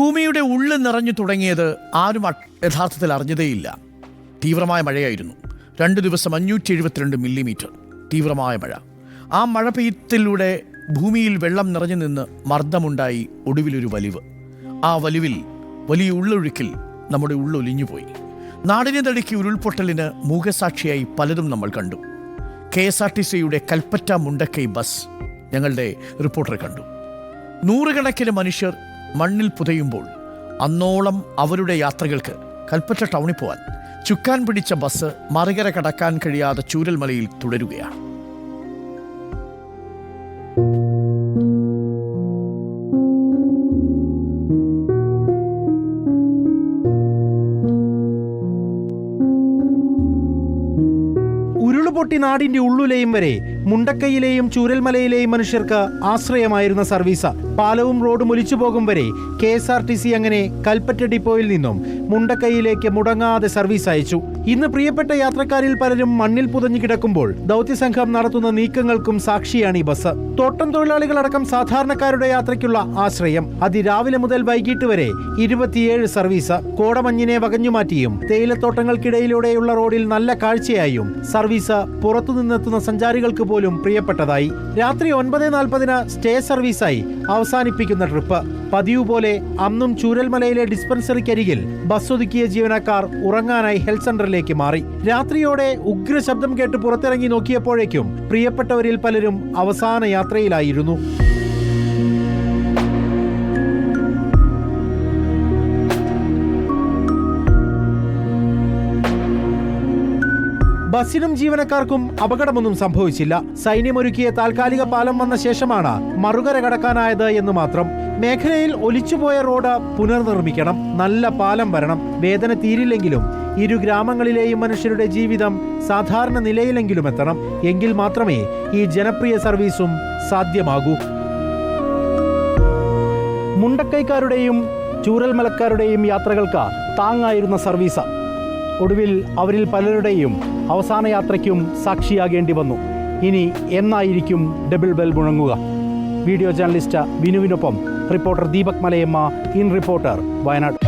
ഭൂമിയുടെ ഉള്ളിൽ നിറഞ്ഞു തുടങ്ങിയത് ആരും യഥാർത്ഥത്തിൽ അറിഞ്ഞതേയില്ല. തീവ്രമായ മഴയായിരുന്നു. രണ്ട് ദിവസം അഞ്ഞൂറ്റി എഴുപത്തിരണ്ട് മില്ലിമീറ്റർ തീവ്രമായ മഴ. ആ മഴ പെയ്ത്തിലൂടെ ഭൂമിയിൽ വെള്ളം നിറഞ്ഞു നിന്ന് മർദ്ദമുണ്ടായി ഒടുവിലൊരു വലിവ്. ആ വലിവിൽ വലിയ ഉള്ളൊഴുക്കിൽ നമ്മുടെ ഉള്ളൊലിഞ്ഞുപോയി നാടിനെ തടുക്കി ഉരുൾപൊട്ടലിന് മൂകസാക്ഷിയായി പലതും നമ്മൾ കണ്ടു. കെ എസ് ആർ ടി സിയുടെ കൽപ്പറ്റ മുണ്ടക്കൈ ബസ് ഞങ്ങളുടെ റിപ്പോർട്ടർ കണ്ടു. നൂറുകണക്കിന് മനുഷ്യർ മണ്ണിൽ പുതയുമ്പോൾ അന്നോളം അവരുടെ യാത്രകൾക്ക് കൽപ്പറ്റ ടൗണിൽ പോവാൻ ചുക്കാൻ പിടിച്ച ബസ് മറികര കടക്കാൻ കഴിയാതെ ചൂരൽമലയിൽ തുടരുകയാണ്. ഉരുളുപൊട്ടി നാടിന്റെ ഉള്ളുലയും വരെ മുണ്ടക്കയിലെയും ചൂരൽമലയിലെയും മനുഷ്യർക്ക് ആശ്രയമായിരുന്ന സർവീസ് പാലവും റോഡും ഒലിച്ചു പോകും വരെ K S R T C അങ്ങനെ കൽപ്പറ്റ ഡിപ്പോയിൽ നിന്നും മുണ്ടക്കൈയിലേക്ക് മുടങ്ങാതെ സർവീസ് അയച്ചു. ഇന്ന് പ്രിയപ്പെട്ട യാത്രക്കാരിൽ പലരും മണ്ണിൽ പുതഞ്ഞു കിടക്കുമ്പോൾ ദൗത്യസംഘം നടത്തുന്ന നീക്കങ്ങൾക്കും സാക്ഷിയാണ് ഈ ബസ്. തോട്ടം തൊഴിലാളികളടക്കം സാധാരണക്കാരുടെ യാത്രയ്ക്കുള്ള ആശ്രയം. അതിരാവിലെ മുതൽ വൈകിട്ട് വരെ ഇരുപത്തിയേഴ് സർവീസ്. കോടമഞ്ഞിനെ വകഞ്ഞുമാറ്റിയും തേയിലത്തോട്ടങ്ങൾക്കിടയിലൂടെയുള്ള റോഡിൽ നല്ല കാഴ്ചയായും സർവീസ് പുറത്തുനിന്നെത്തുന്ന സഞ്ചാരികൾക്ക് പോലും പ്രിയപ്പെട്ടതായി. രാത്രി ഒൻപത് നാൽപ്പതിന് സ്റ്റേ സർവീസായി അവസാനിപ്പിക്കുന്ന ട്രിപ്പ്. പതിവ് പോലെ അന്നും ചൂരൽമലയിലെ ഡിസ്പെൻസറിക്കരികിൽ ബസ് ഒതുക്കിയ ജീവനക്കാർ ഉറങ്ങാനായി ഹെൽത്ത് സെന്ററിലേക്ക് മാറി. രാത്രിയോടെ ഉഗ്ര ശബ്ദം കേട്ട് പുറത്തിറങ്ങി നോക്കിയപ്പോഴേക്കും പ്രിയപ്പെട്ടവരിൽ പലരും അവസാന യാത്രയിലായിരുന്നു. ബസ്സിനും ജീവനക്കാർക്കും അപകടമൊന്നും സംഭവിച്ചില്ല. സൈന്യമൊരുക്കിയ താൽക്കാലിക പാലം വന്ന ശേഷമാണ് മറുകര കടക്കാനായത് എന്ന് മാത്രം. മേഖലയിൽ ഒലിച്ചുപോയ റോഡ് പുനർനിർമ്മിക്കണം. നല്ല പാലം വരണം. വേദന തീരില്ലെങ്കിലും ഇരു ഗ്രാമങ്ങളിലെയും മനുഷ്യരുടെ ജീവിതം സാധാരണ നിലയിലെങ്കിലും എത്തണം. എങ്കിൽ മാത്രമേ ഈ ജനപ്രിയ സർവീസും സാധ്യമാകൂ. മുണ്ടക്കൈക്കാരുടെയും ചൂരൽമലക്കാരുടെയും യാത്രകൾക്ക് താങ്ങായിരുന്ന സർവീസ്. ഒടുവിൽ അവരിൽ പലരുടെയും അവസാന യാത്രയ്ക്കും സാക്ഷിയാകേണ്ടി വന്നു. ഇനി എന്നായിരിക്കും ഡബിൾ ബെൽ മുഴങ്ങുക? Video journalist വിനുവിനൊപ്പം reporter Deepak Malayamma in reporter Wayanad.